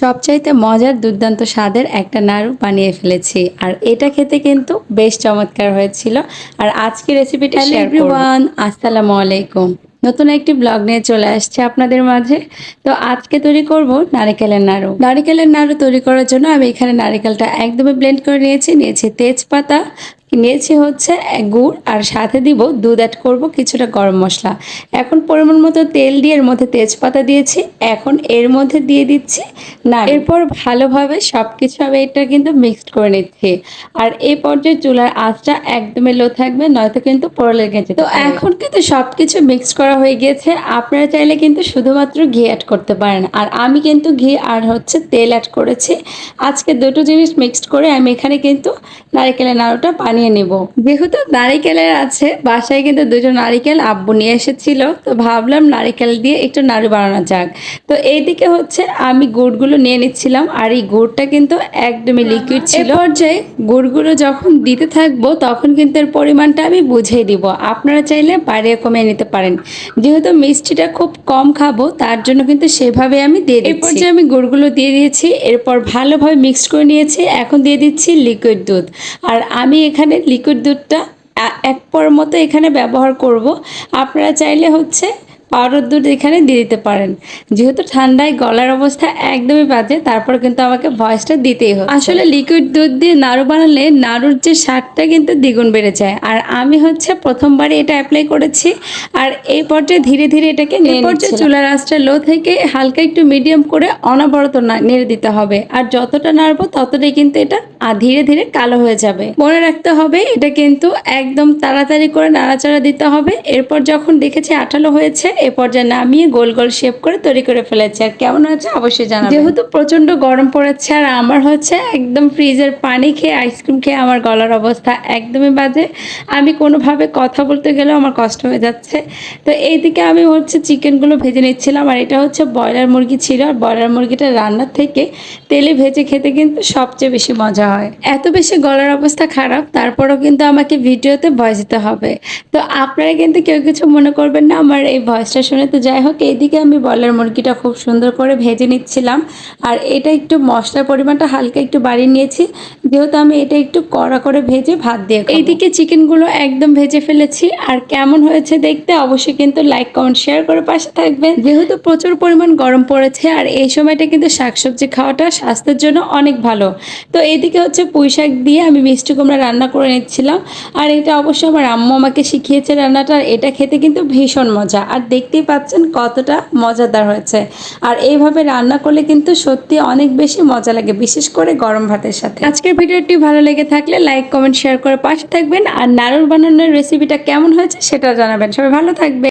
সবচাইতে মজার দুর্দান্ত স্বাদের একটা নাড়ু বানিয়ে ফেলেছি। আর এটা খেতে কিন্তু বেশ চমৎকার হয়েছিল। আর আজকে রেসিপিটা শেয়ার এভরিওয়ান আসসালামু আলাইকুম। নতুন একটি ব্লগ নিয়ে চলে আসছে আপনাদের মাঝে। তো আজকে তৈরি করব নারিকেলের নাড়ু। নারিকেলের নাড়ু তৈরি করার জন্য আমি এখানে নারিকেলটা একদমই ব্লেন্ড করে নিয়েছি। নিয়েছি তেজপাতা নিয়েছি হচ্ছে গুড়, আর সাথে দিব দুধ অ্যাড করব কিছুটা গরম মশলা। এখন পরিমাণ মতো তেল দিয়ে এর মধ্যে তেজপাতা দিয়েছি, এখন এর মধ্যে দিয়ে দিচ্ছি না এরপর ভালোভাবে সব কিছু আমি এটা কিন্তু মিক্সড করে নিচ্ছি। আর এই পর্যায়ে চুলার আঁচটা একদমই লো থাকবে, নয়তো কিন্তু পড়ে লেগে তো এখন কিন্তু সব কিছু মিক্স করা হয়ে গিয়েছে আপনারা চাইলে কিন্তু শুধুমাত্র ঘি অ্যাড করতে পারেন। আর আমি কিন্তু ঘি আর হচ্ছে তেল অ্যাড করেছি। আজকে দুটো জিনিস মিক্সড করে আমি এখানে কিন্তু নারিকেলের নাড়ুটা বানিয়ে নেব। যেহেতু নারিকেলের আছে বাসায় কিন্তু দুটো নারিকেল আব্বু নিয়ে এসেছিল তো ভাবলাম নারিকেল দিয়ে একটু নাড়ু বানানো যাক। তো এইদিকে হচ্ছে আমি গুড়গুলো নিয়ে নিচ্ছিলাম আর এই গুড়টা কিন্তু একদমই লিকুইড ছিল। পর্যায়ে গুড়গুলো যখন দিতে থাকব তখন কিন্তু এর পরিমাণটা আমি বুঝিয়ে দিব। আপনারা চাইলে বাড়িয়ে কমিয়ে নিতে পারেন। যেহেতু মিষ্টিটা খুব কম খাব তার জন্য কিন্তু সেভাবে আমি দিয়ে দিচ্ছি। এরপর যে আমি গুড়গুলো দিয়ে দিয়েছি এরপর ভালোভাবে মিক্স করে নিয়েছি। এখন দিয়ে দিচ্ছি লিকুইড দুধ। আর আমি এখানে লিকুইড দুধটা এক পর মতো এখানে ব্যবহার করব। আপনারা চাইলে হচ্ছে পাউডার দুধ এখানে দিয়ে দিতে পারেন। যেহেতু ঠান্ডায় গলার অবস্থা একদমই বাজে তারপর কিন্তু আমাকে ভয়েসটা দিতেই হবে আসলে লিকুইড দুধ দিয়ে নাড়ু বানালে নাড়ুর যে স্বাদটা কিন্তু দ্বিগুণ বেড়ে যায়। আর আমি হচ্ছে প্রথমবারে এটা অ্যাপ্লাই করেছি আর এই পর্যায়ে ধীরে ধীরে এটাকে নিয়ে পর্যায়ে চুলার আঁচটা লো থেকে হালকা একটু মিডিয়াম করে অনবরত না নেড়ে দিতে হবে। আর যতটা নাড়বো ততটাই কিন্তু এটা ধীরে ধীরে কালো হয়ে যাবে। মনে রাখতে হবে এটা কিন্তু একদম তাড়াতাড়ি করে নাড়াচাড়া দিতে হবে। এরপর যখন দেখেছি আঠালো হয়েছে এ পর্যায়ে নামিয়ে গোল গোল শেপ করে তৈরি করে ফেলেছি। আর কেমন হয়েছে অবশ্যই জানাবেন। যেহেতু প্রচণ্ড গরম পড়েছে আর আমার হচ্ছে একদম ফ্রিজের পানি খেয়ে আইসক্রিম খেয়ে আমার গলার অবস্থা একদমই বাজে। আমি কোনোভাবে কথা বলতে গেলেও আমার কষ্ট হয়ে যাচ্ছে। তো এইদিকে আমি হচ্ছে চিকেনগুলো ভেজে নিচ্ছিলাম আর এটা হচ্ছে ব্রয়লার মুরগি ছিল। আর ব্রয়লার মুরগিটা রান্নার থেকে তেলে ভেজে খেতে কিন্তু সবচেয়ে বেশি মজা হয়। এত বেশি গলার অবস্থা খারাপ, তারপরও কিন্তু আমাকে ভিডিওতে ভয়েস দিতে হবে। তো আপনারা কিন্তু কেউ কিছু মনে করবেন না, আমার এই ভয়েসটা শুনে তো যাই হোক, এইদিকে আমি ব্রয়লার মুরগিটা খুব সুন্দর করে ভেজে নিচ্ছিলাম। আর এটা একটু মশলার পরিমাণটা হালকা একটু বাড়িয়ে নিয়েছি। যেহেতু আমি এটা একটু কড়া করে ভেজে ভাত দিয়ে এইদিকে চিকেনগুলো একদম ভেজে ফেলেছি। আর কেমন হয়েছে দেখতে অবশ্যই কিন্তু লাইক কমেন্ট শেয়ার করে পাশে থাকবেন। যেহেতু প্রচুর পরিমাণ গরম পড়েছে, আর এই সময়টা কিন্তু শাকসবজি খাওয়াটা স্বাস্থ্যের জন্য অনেক ভালো। তো এইদিকে হচ্ছে পুঁই শাক দিয়ে আমি মিষ্টি কুমড়া রান্না করে নিচ্ছিলাম। আর এটা অবশ্যই আমার আম্মু আমাকে শিখিয়েছে রান্নাটা, আর এটা খেতে কিন্তু ভীষণ মজা। আর দেখতেই পাচ্ছেন কতটা মজাদার হয়েছে। আর এইভাবে রান্না করলে কিন্তু সত্যি অনেক বেশি মজা লাগে, বিশেষ করে গরম ভাতের সাথে। আজকের ভিডিওটি ভালো লেগে থাকলে লাইক কমেন্ট শেয়ার করে পাশে থাকবেন। আর নাড়ুর বানানোর রেসিপিটা কেমন হয়েছে সেটা জানাবেন। সবাই ভালো থাকবে